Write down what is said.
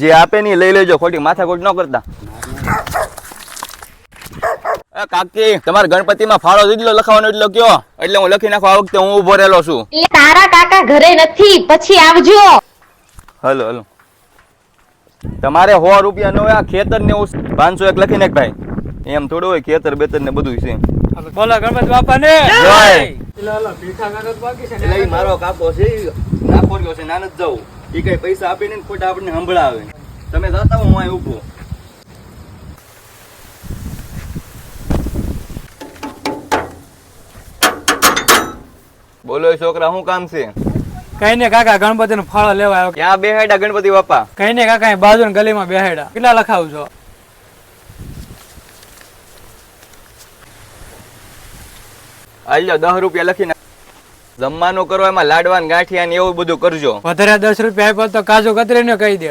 જે આપે ની લઈ લેજો ખોટી માથાકોટ ન કરતા. એ કાકી તમારા ગણપતિમાં ફાળો જેટલો લખાવાનો એટલો કયો? એટલે હું લખી નાખો આ વખતે હું ઊભો રહેલો છું. એ તારા કાકા ઘરે નથી પછી આવજો. Hello hello. તમારે સો રૂપિયા નો આ ખેતર ને પાંચસો એક લખી નાખ ભાઈ. એમ થોડું હોય ખેતર બેતર ને બધું છે. બોલો ગણપતિ બાપા ને જય. પીઠા કાગળ બાકી છે એટલે ઈ મારો કાકો છે નાખો છે નાનક જવું ઈ કઈ પૈસા આપીને ખોટા આપણને સંભળાવે. તમે જતા હું અહીં ઊભો. બોલો એ છોકરા શું કામ છે? કઈ ને કાકા ગણપતિ નું ફળ લેવા આવ્યો. ક્યાં બેહાડ્યા ગણપતિ બાપા? કઈ ને કાકા બાજુ ગલીમાં બેહાડ્યા કેટલા લખાવું છો? આલ્યો દસ રૂપિયા લખીને જમવાનું કરો, એમાં લાડવાન ગાંઠિયા ને એવું બધું કરજો. વધારે દસ રૂપિયા આપ્યો તો કાજુ કતરી ને કહી દે.